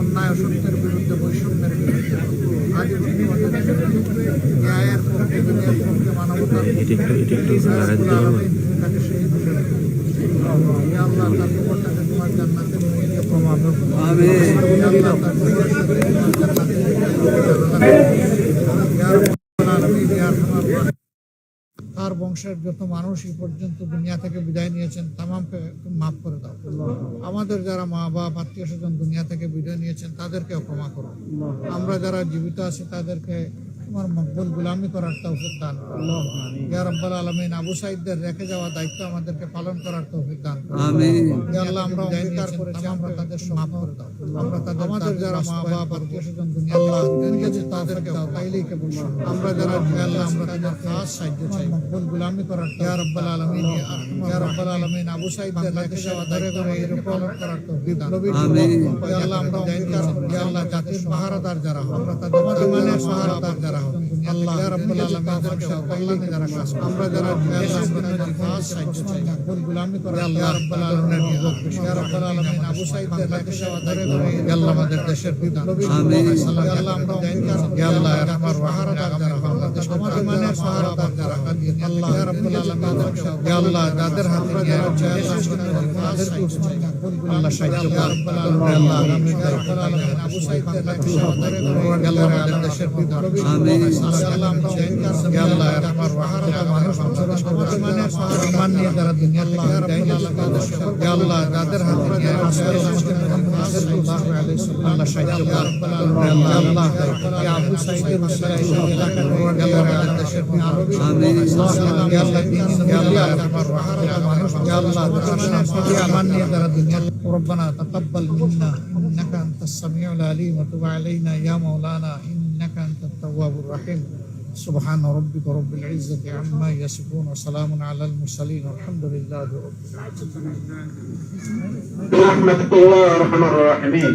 অন্যায় সত্যের বিরুদ্ধে বৈষম্যের বিরুদ্ধে আগে ন্যায়ের পক্ষে বিনয়ের পক্ষে মানবতার তাকে শহীদ। ইয়া আল্লাহ তার কবরটাকে তোমার জান্নাতে নিয়ে প্রমাণ ইয়া আল্লাহ তার কবরটাকে তোমার জান্নাতে ইয়া রাব্বুল আলামিন ইয়া আরহামার রাহিম। তার যত মানুষ এই পর্যন্ত দুনিয়া থেকে বিদায় নিয়েছেন, তামামকে মাফ করে দাও। আমাদের যারা মা বাপ, আত্মীয় স্বজন দুনিয়া থেকে বিদায় নিয়েছেন, তাদেরকেও ক্ষমা করো। আমরা যারা জীবিত আছি, তাদেরকে তোমার মকবুল গুলামি করার তৌফিক দান করো। ইয়া রাব্বাল আলামিন আবু সাইদদের রেখে যাওয়া দায়িত্ব আমাদেরকে পালন করার তৌফিক দান করো। ইয়া আল্লাহ আমরা অঙ্গীকার করেছি আমরা তাদের মাফ করে দাও। আমরা তাদের আমাদের যারা মা বাপ আত্মীয় স্বজন দুনিয়া আল্লাহ বিদায় নিয়েছে তাদেরকে দাও তাইলেই কেবল আমরা যারা আল্লাহ আমরা তাদের খাস সাহায্য চাই। মকবুল গুলামি করার ইয়া রাব্বাল আলামিন ইয়া ইয়া আলামিন আবু সাইদদের রেখে যাওয়া দায়িত্ব এরকম পালন করার তৌফিক দান করো। ইয়া আল্লাহ আমরা অঙ্গীকার করি ইয়া আল্লাহ জাতির পাহারাদার যারা আমরা তাদের ইমানের পাহারাদার যারা হন আল্লাহ রাব্বাল আলামিন আমাদেরকে কল্যাণে যারা কাজ আমরা যারা আল্লাহ আমরা তাদের সাহায্য চাই। মকবুল গুলামি করার আলামিন ইয়া রাব্বাল আলামিন আবু সাইদদের রেখে যাওয়া দায়িত্ব আল্লাহ আমাদের দেশের বিপ্লবী আমিন আল্লাহ আমরা অঙ্গীকার ইয়া আল্লাহ আমাদের যারা হন আল্লাহ ইয়া রাব্বাল আলামিন ইয়া আল্লাহ যাদের হাতে যারা জয় তাদেরকে আল্লাহ সাহায্য কর আল্লাহ আমিন ইয়া রাব্বাল আলামিন আবু সাইদদের রেখে যাওয়া দায়িত্ব ইয়া আল্লাহ আমাদের দেশের বিপ্লবী আমিন আল্লাহ আমরা অঙ্গীকার করি ইয়া আল্লাহ আমার পাহারাদার মানুষ আমাদের ইমানের পাহারাদার ربنا تقبل منا انك انت السميع العليم وتب علينا يا مولانا انك انت التواب الرحيم سبحان ربك رب العزة عما يصفون وسلام على المرسلين والحمد لله رب العالمين رحمة الله الرحمن الرحيم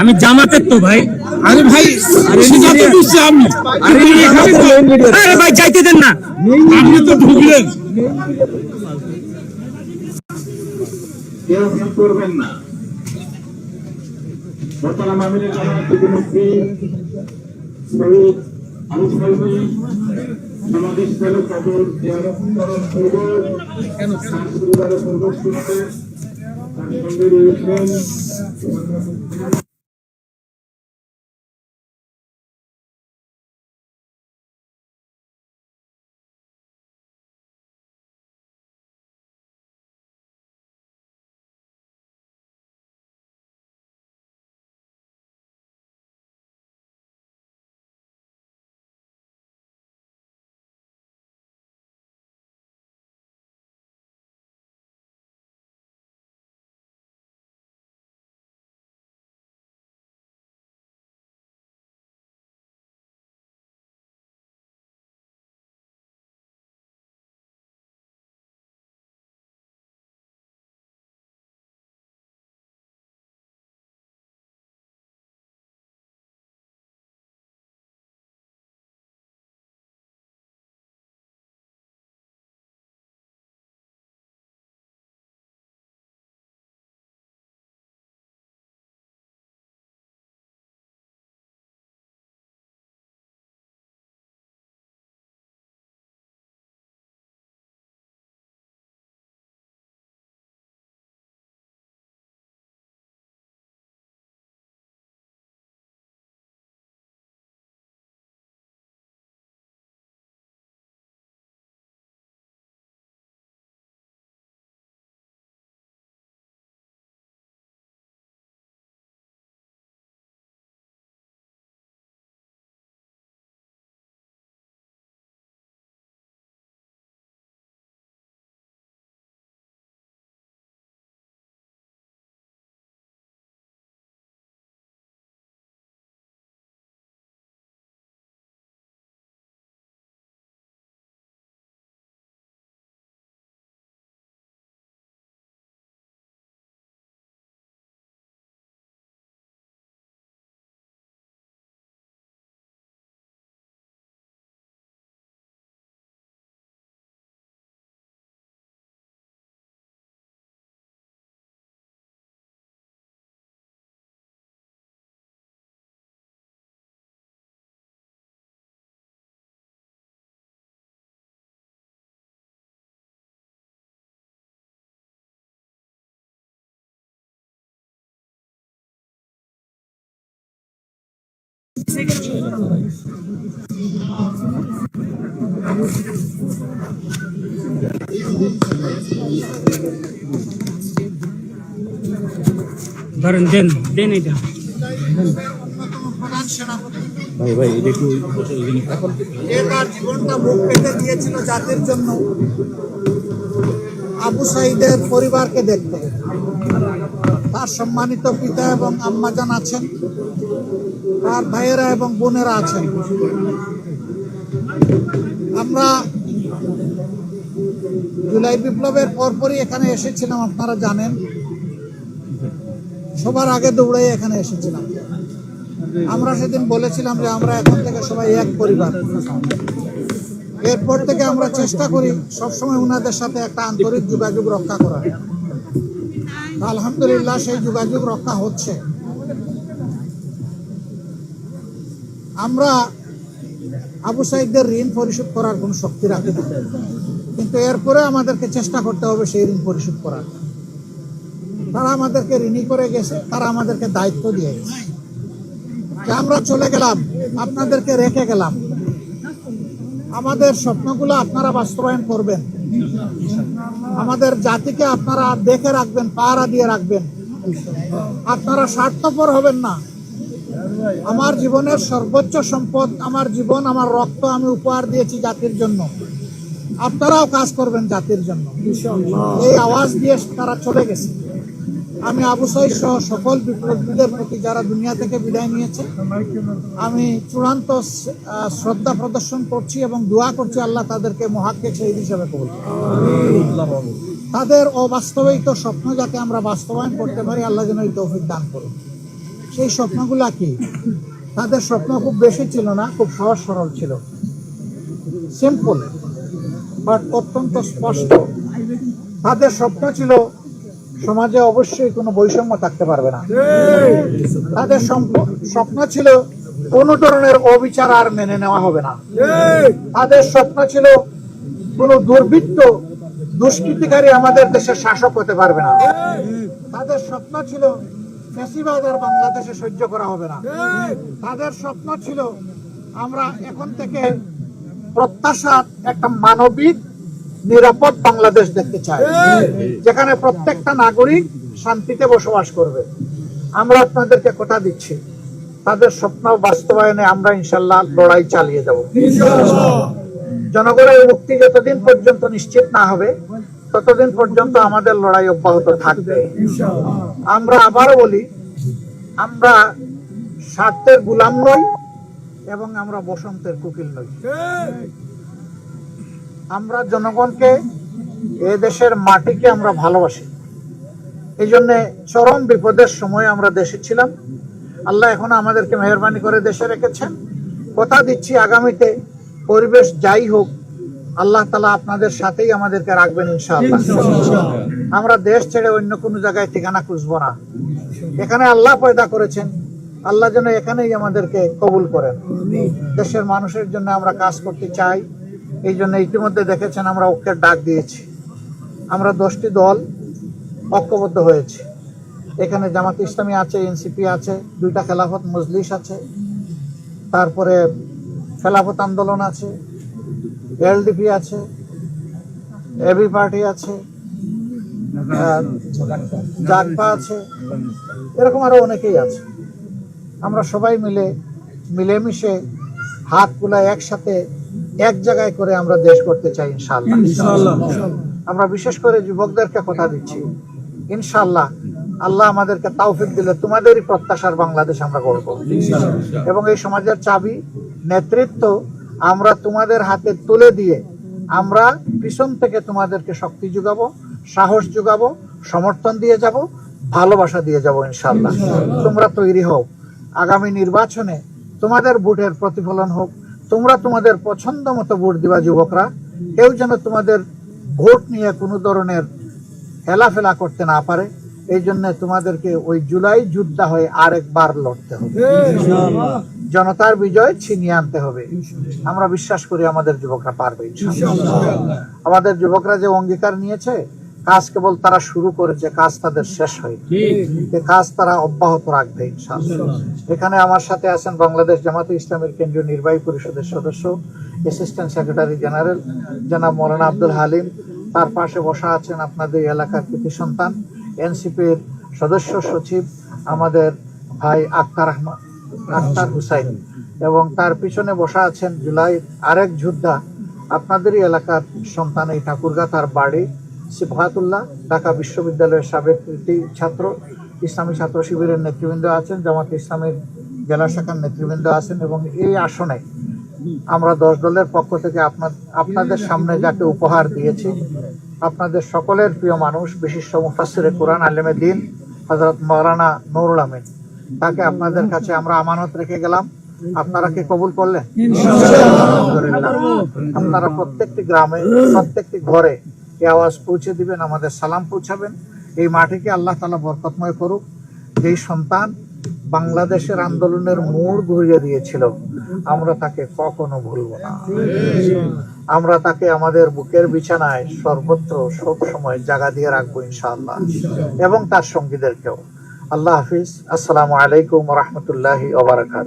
আমি জামাতের তো ভাই। আরে ভাই আরে বুঝছি আমি আরে ভাই যাইতে দেন না। আপনি তো ঢুকলেন। কেউ ভুল করবেন না। বর্তমান মামিনের মুক্তি, শহীদ সাইদি সমাধিস্থলে কবর করতে তার সঙ্গে রয়েছেন। ধরেন দেন দেন এটা। অন্যতম প্রধান সেনাপতি যে তার জীবনটা বুক পেতে দিয়েছিল জাতির জন্য। আবু সাইদের পরিবারকে দেখতে। তার সম্মানিত পিতা এবং আম্মাজান আছেন। তার ভাইয়েরা এবং বোনেরা আছেন। আমরা জুলাই বিপ্লবের পরপরই এখানে এসেছিলাম, আপনারা জানেন। সবার আগে দৌড়াই এখানে এসেছিলাম। আমরা সেদিন বলেছিলাম যে আমরা এখন থেকে সবাই এক পরিবার। এরপর থেকে আমরা চেষ্টা করি সবসময় ওনাদের সাথে একটা আন্তরিক যোগাযোগ রক্ষা করার। আলহামদুলিল্লাহ সেই যোগাযোগ রক্ষা হচ্ছে। আমরা আবু সাইদদের ঋণ পরিশোধ করার কোনো শক্তি রাখি না। কিন্তু এরপরে আমাদেরকে চেষ্টা করতে হবে সেই ঋণ পরিশোধ করার। তারা আমাদেরকে ঋণী করে গেছে, তারা আমাদেরকে দায়িত্ব দিয়ে গেছে। আমরা চলে গেলাম, আপনাদেরকে রেখে গেলাম। আমাদের স্বপ্নগুলো আপনারা বাস্তবায়ন করবেন। আমাদের জাতিকে আপনারা দেখে রাখবেন, পাহারা দিয়ে রাখবেন। আপনারা স্বার্থপর হবেন না। আমার জীবনের সর্বোচ্চ সম্পদ, আমার জীবন, আমার রক্ত আমি উপহার দিয়েছি জাতির জন্য। আপনারাও কাজ করবেন জাতির জন্য। এই আওয়াজ দিয়ে তারা চলে গেছে। আমি আবু সাইদ সহ সকল বিপ্লবীদের প্রতি যারা দুনিয়া থেকে বিদায় নিয়েছে, আমি চূড়ান্ত শ্রদ্ধা প্রদর্শন করছি এবং দোয়া করছি আল্লাহ তাদেরকে মহাক্কে শহীদ হিসেবে করুন। তাদের অবাস্তবিত স্বপ্ন যাতে আমরা বাস্তবায়ন করতে পারি, আল্লাহ যেন এই তৌফিক দান করুন সেই স্বপ্নগুলা কি? তাদের স্বপ্ন খুব বেশি ছিল না, খুব সহজ সরল ছিল। সিম্পল বাট অত্যন্ত স্পষ্ট। তাদের স্বপ্ন ছিল, সমাজে অবশ্যই কোনো বৈষম্য থাকতে পারবে না। তাদের স্বপ্ন ছিল, কোনো ধরনের অবিচার আর মেনে নেওয়া হবে না। তাদের স্বপ্ন ছিল, কোনো দুর্বৃত্ত, দুষ্কৃতিকারী আমাদের দেশের শাসক হতে পারবে না। তাদের স্বপ্ন ছিল ফেসিবাদ আর বাংলাদেশে সহ্য করা হবে না। তাদের স্বপ্ন ছিল আমরা এখন থেকে প্রত্যাশা একটা মানবিক নিরাপদ বাংলাদেশ দেখতে চাই যেখানে প্রত্যেকটা নাগরিক শান্তিতে বসবাস করবে। আমরা আপনাদেরকে কথা দিচ্ছি তাদের স্বপ্ন বাস্তবায়নে আমরা ইনশাল্লাহ লড়াই চালিয়ে যাব। জনগণের মুক্তি যতদিন পর্যন্ত নিশ্চিত না হবে ততদিন পর্যন্ত আমাদের লড়াই অব্যাহত থাকবে। আমরা আবারও বলি আমরা স্বার্থের গুলাম নই এবং আমরা বসন্তের কুকিল নই। আমরা জনগণকে এ দেশের মাটিকে আমরা ভালোবাসি। এই জন্য চরম বিপদের সময় আমরা দেশে ছিলাম। আল্লাহ এখন আমাদেরকে মেহরবানি করে দেশে রেখেছেন। কথা দিচ্ছি আগামীতে পরিবেশ যাই হোক আল্লাহ তালা আপনাদের সাথেই আমাদেরকে রাখবেন ইনশাআল্লাহ। আমরা দেশ ছেড়ে অন্য কোনো জায়গায় ঠিকানা খুঁজবো না। এখানে আল্লাহ পয়দা করেছেন। আল্লাহ যেন এখানেই আমাদেরকে কবুল করেন। দেশের মানুষের জন্য আমরা কাজ করতে চাই। এই জন্য ইতিমধ্যে দেখেছেন আমরা ঐক্যের ডাক দিয়েছি। আমরা দশটি দল ঐক্যবদ্ধ হয়েছে। এখানে জামাত ইসলামী আছে এনসিপি আছে দুইটা খেলাফত মজলিস আছে। তারপরে খেলাফত আন্দোলন আছে। এলডিপি আছে এবি পার্টি আছে জাগপা আছে এরকম আরও অনেকেই আছে। আমরা সবাই মিলে মিলেমিশে হাত কুলায় একসাথে এক জায়গায় করে আমরা দেশ করতে চাই ইনশাআল্লাহ। আমরা বিশেষ করে যুবকদেরকে কথা দিচ্ছি ইনশাল্লাহ আল্লাহ আমাদেরকে তাওফিক দিলে তোমাদেরই প্রত্যাশার বাংলাদেশ আমরা করব এবং এই সমাজের চাবি নেতৃত্ব আমরা তোমাদের হাতে তুলে দিয়ে আমরা পিছন থেকে তোমাদেরকে শক্তি যোগাবো, সাহস যোগাবো, সমর্থন দিয়ে যাব, ভালোবাসা দিয়ে যাব ইনশাল্লাহ তোমরা তৈরি হও। আগামী নির্বাচনে তোমাদের ভোটের প্রতিফলন হোক, তোমরা তোমাদের পছন্দ মতো ভোট দিবা যুবকরা। কেউ যেন তোমাদের ভোট নিয়ে কোনো ধরনের হেলাফেলা করতে না পারে। এই জন্য তোমাদেরকে ওই জুলাই যোদ্ধা হয়ে আরেকবার লড়তে হবে। জনতার বিজয় ছিনিয়ে আনতে হবে। আমরা বিশ্বাস করি আমাদের যুবকরা পারবে আমাদের যুবকরা যে অঙ্গীকার নিয়েছে কাজ কেবল তারা শুরু করেছে কাজ তাদের শেষ হয়নি। কাজ তারা অব্যাহত রাখবে এখানে আমার সাথে আছেন বাংলাদেশ জামাতে ইসলামের কেন্দ্রীয় নির্বাহী পরিষদের সদস্য অ্যাসিস্ট্যান্ট সেক্রেটারি জেনারেল জনাব মৌলানা আব্দুল হালিম। তার পাশে বসা আছেন আপনাদের এলাকার কৃতি সন্তান এনসিপির সদস্য সচিব আমাদের ভাই আক্তার আহমদ, আক্তার হুসাইন। এবং তার পিছনে বসা আছেন জুলাই আরেক যোদ্ধা আপনাদেরই এলাকার সন্তান এই ঠাকুরগা, তার বাড়ি সিফাতুল্লাহ, ঢাকা বিশ্ববিদ্যালয়ের সাবেক ছাত্র, ইসলামী ছাত্র শিবিরের নেতৃবৃন্দ আছেন, জামাত ইসলামের জেলা শাখার নেতৃবৃন্দ আছেন এবং এই আসনে আমরা দশ দলের পক্ষ থেকে আপনার আপনাদের সামনে যাকে উপহার দিয়েছি আপনাদের সকলের প্রিয় মানুষ বিশিষ্ট মুফাসিরে কোরআন আলেমে দিন হজরত মৌলানা নুরুল আমিন। তাকে আপনাদের কাছে আমরা আমানত রেখে গেলাম। আপনারা কি কবুল করলেন? আপনারা প্রত্যেকটি গ্রামে প্রত্যেকটি ঘরে এই আওয়াজ পৌঁছে দিবেন আমাদের সালাম পৌঁছাবেন। এই মাটিকে আল্লাহ তালা বরকতময় করুক। যেই সন্তান বাংলাদেশের আন্দোলনের মোড় ঘুরিয়ে দিয়েছিল আমরা তাকে কখনো ভুলব না। আমরা তাকে আমাদের বুকের বিছানায় সর্বত্র সব সময় জায়গা দিয়ে রাখব ইনশাআল্লাহ। এবং তার সঙ্গীদেরকেও। আল্লাহ হাফিজ। আসসালামু আলাইকুম রহমতুল্লাহি ওবরাকাত।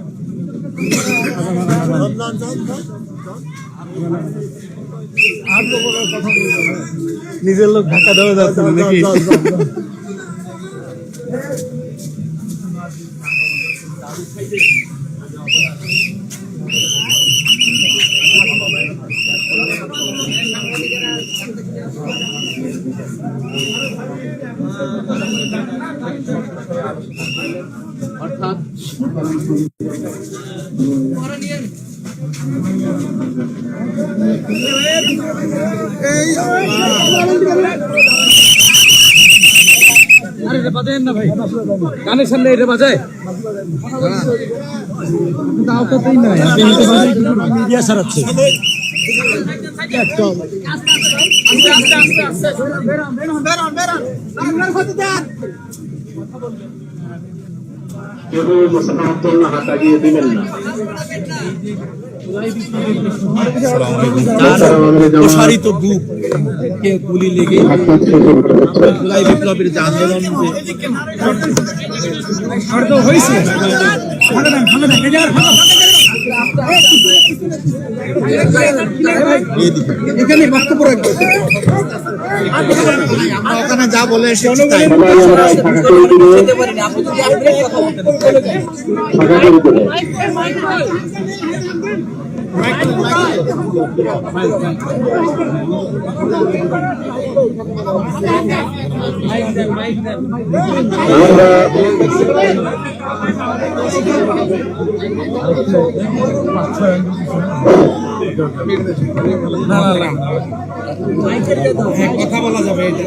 নিজের লোক ঢাকা দেওয়া যাচ্ছে না নাকি? আরে কানের সামনে এটা বাজায় দিবেন না। প্রসারিত বুক কে গুলি লেগে জুলাই বিপ্লবের যে আন্দোলন যে হয়েছে এখানে বক্তব্য রাখবে আমরা ওখানে যা বলে এসেছি তাই। আমরা কথা বলা যাবে এটা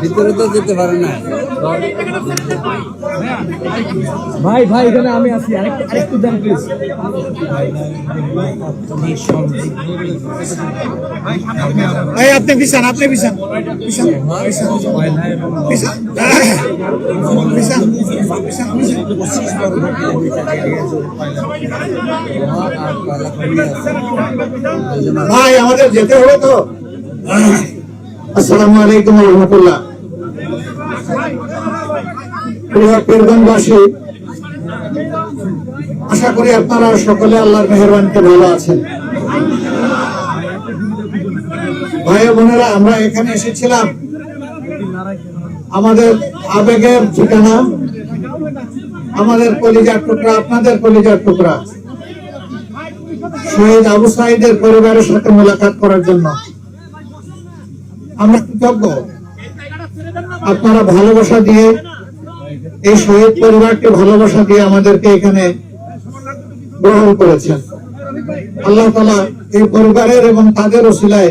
ভিতরে তো যেতে পারে না। ভাই ভাই, এখানে আমি আছি। আরেকটু আরেকটু দেন প্লিজ ভাই আপনি বিছান আপনি বিছান বিছান বিছান ভাই, আমাদের যেতে হবে তো। আসসালামু আলাইকুম রহমতুল্লাহ। পীরগঞ্জবাসী আশা করি আপনারা সকলে আল্লাহর মেহরবানিতে ভালো আছেন। ভাই বোনেরা, আমরা এখানে এসেছিলাম। আমাদের আবেগের ঠিকানা, আমাদের কলিজার টুকরা, আপনাদের কলিজার টুকরা। শহীদ আবু সাহিদের পরিবারের সাথে মোলাকাত করার জন্য। আমরা কৃতজ্ঞ। আপনারা ভালোবাসা দিয়ে এই শহীদ পরিবারকে ভালোবাসা দিয়ে আমাদেরকে এখানে গ্রহণ করেছেন। আল্লাহ তালা এই পরিবারের এবং তাদের ওসিলায়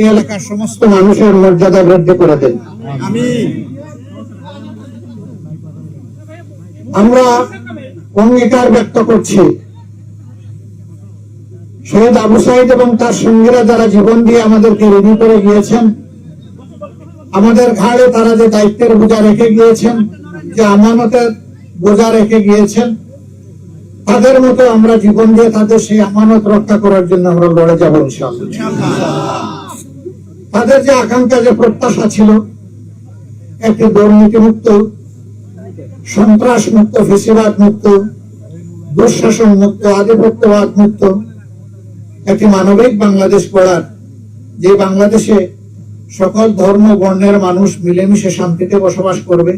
এই এলাকার সমস্ত মানুষের মর্যাদা বৃদ্ধি করে দেন। আমরা অঙ্গীকার ব্যক্ত করছি। শহীদ আবু সাইদ এবং তার সঙ্গীরা যারা জীবন দিয়ে আমাদেরকে রেডি করে গিয়েছেন আমাদের ঘাড়ে তারা যে দায়িত্বের বোঝা রেখে গিয়েছেন, যে আমানতের বোঝা রেখে গিয়েছেন, তাদের মতো আমরা জীবন দিয়ে তাদের সেই আমানত রক্ষা করার জন্য আমরা লড়ে যাব তাদের যে আকাঙ্ক্ষা, যে প্রত্যাশা ছিল, একটি দুর্নীতি মুক্ত সন্ত্রাস মুক্ত ফেসিবাদ মুক্ত দুঃশাসন মুক্ত আধিপত্যবাদ মুক্ত একটি মানবিক বাংলাদেশ গড়ার, যে বাংলাদেশে সকল ধর্ম, বর্ণের মানুষ মিলেমিশে শান্তিতে বসবাস করবে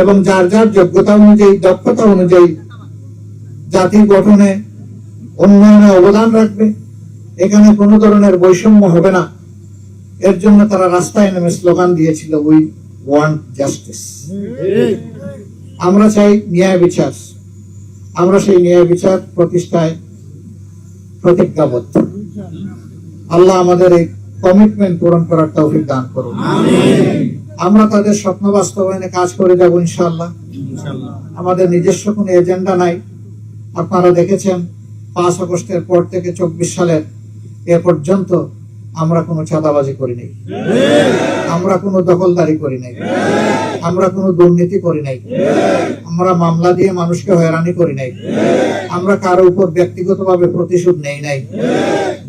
এবং যার যার যোগ্যতা অনুযায়ী, দক্ষতা অনুযায়ী জাতি গঠনে উন্নয়নে অবদান রাখবে। এখানে কোনো ধরনের বৈষম্য হবে না। এর জন্য তারা রাস্তায় নেমে স্লোগান দিয়েছিল উই ওয়ান্ট জাস্টিস আমরা চাই ন্যায় বিচার। আমরা সেই ন্যায় বিচার প্রতিষ্ঠায় প্রতিজ্ঞাবদ্ধ। আল্লাহ আমাদের এই কমিটমেন্ট পূরণ করার তৌফিক দান করুন। আমরা তাদের স্বপ্ন বাস্তবায়নে কাজ করে যাব ইনশাআল্লাহ। আমাদের নিজস্ব কোনো এজেন্ডা নাই। আপনারা দেখেছেন পাঁচ আগস্টের পর থেকে চব্বিশ সালের এ পর্যন্ত আমরা কোনো চাঁদাবাজি করি নাই। আমরা কোনো দখলদারি করি নাই। আমরা কোনো দুর্নীতি করি নাই। আমরা মামলা দিয়ে মানুষকে হয়রানি করি নাই। আমরা কারও উপর ব্যক্তিগতভাবে প্রতিশোধ নেই নাই।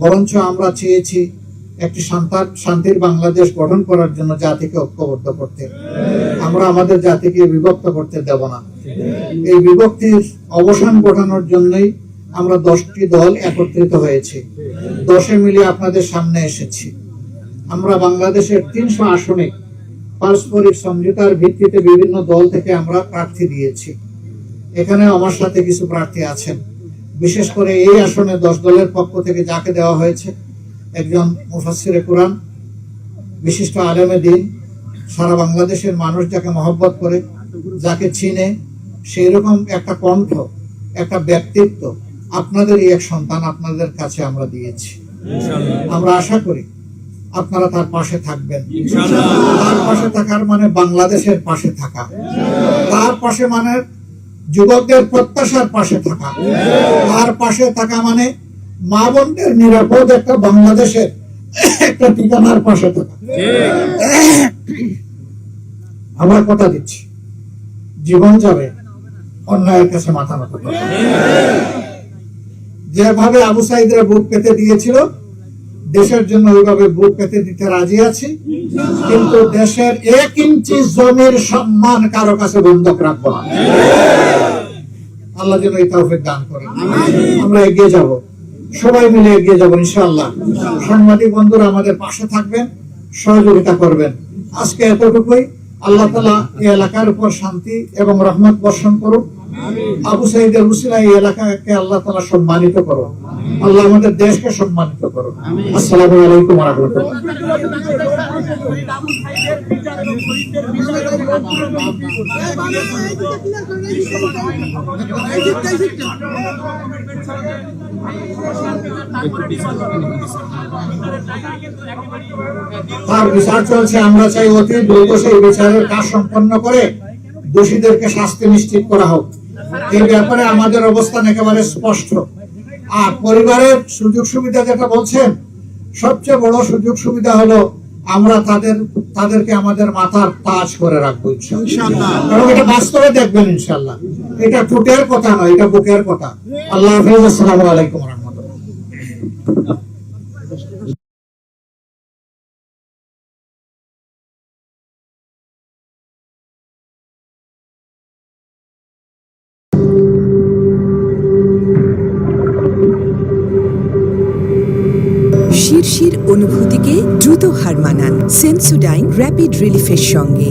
বরঞ্চ আমরা চেয়েছি একটি শান্তির বাংলাদেশ গঠন করার জন্য জাতিকে ঐক্যবদ্ধ করতে। আমরা আমাদের জাতিকে বিভক্ত করতে দেব না। এই বিভক্তির অবসান ঘটানোর জন্যই আমরা দশটি দল একত্রিত হয়েছি। দশে মিলে আপনাদের সামনে এসেছি। আমরা বাংলাদেশের তিনশো আসনে পারস্পরিক সমঝোতার ভিত্তিতে বিভিন্ন দল থেকে আমরা প্রার্থী দিয়েছি। এখানে আমার সাথে কিছু প্রার্থী আছেন। বিশেষ করে এই আসনে দশ দলের পক্ষ থেকে যাকে দেওয়া হয়েছে একজন মুফাসিরে কোরআন বিশিষ্ট আলেমে দিন সারা বাংলাদেশের মানুষ যাকে মহব্বত করে যাকে চিনে সেই রকম একটা কণ্ঠ একটা ব্যক্তিত্ব আপনাদেরই এক সন্তান আপনাদের কাছে আমরা দিয়েছি। আমরা আশা করি আপনারা তার পাশে থাকবেন। তার পাশে থাকার মানে বাংলাদেশের পাশে থাকা। তার পাশে মানে যুবকদের প্রত্যাশার পাশে থাকা। তার পাশে থাকা মানে মা বোনদের নিরাপদ একটা বাংলাদেশের একটা ঠিকানার পাশে থাকা। আমার কথা দিচ্ছি। জীবন যাবে, অন্যায়ের কাছে মাথা নত যেভাবে আবু সাইদরা বুক পেতে দিয়েছিল, দেশের জন্য ওইভাবে বুক পেতে দিতে রাজি আছি। কিন্তু দেশের এক ইঞ্চি জমির সম্মান কারও কাছে বন্ধক রাখব না। আল্লাহ যেন এই তৌফিক দান করেন। আমরা এগিয়ে যাব। সবাই মিলে এগিয়ে যাব ইনশাআল্লাহ। সাংবাদিক বন্ধুরা আমাদের পাশে থাকবেন সহযোগিতা করবেন। আজকে এতটুকুই। আল্লাহ তালা এই এলাকার উপর শান্তি এবং রহমত বর্ষণ করুন আবু সাইদের উসিলা এই এলাকাকে আল্লাহ তালা সম্মানিত করো আল্লাহ আমাদের দেশকে সম্মানিত করো আসসালামু আলাইকুম রহমতুল্লাহ। তার বিচার চলছে আমরা চাই অতি দ্রুত সেই বিচারের কাজ সম্পন্ন করে দোষীদেরকে শাস্তি নিশ্চিত করা হোক। এই ব্যাপারে আমাদের অবস্থান একেবারে স্পষ্ট। আর পরিবারের সুযোগ সুবিধা যেটা বলছেন সবচেয়ে বড় সুযোগ সুবিধা হলো আমরা তাদের তাদেরকে আমাদের মাথার তাজ করে রাখব ইনশাল্লাহ এবং এটা বাস্তবে দেখবেন ইনশাআল্লাহ। এটা টুটের কথা নয় এটা বুকের কথা। আল্লাহ হাফিজ আসসালামু আলাইকুম রহমতুল্লাহ। অনুভূতিকে দ্রুত হার মানান। সেন্সোডাইন র্যাপিড রিলিফের সঙ্গে।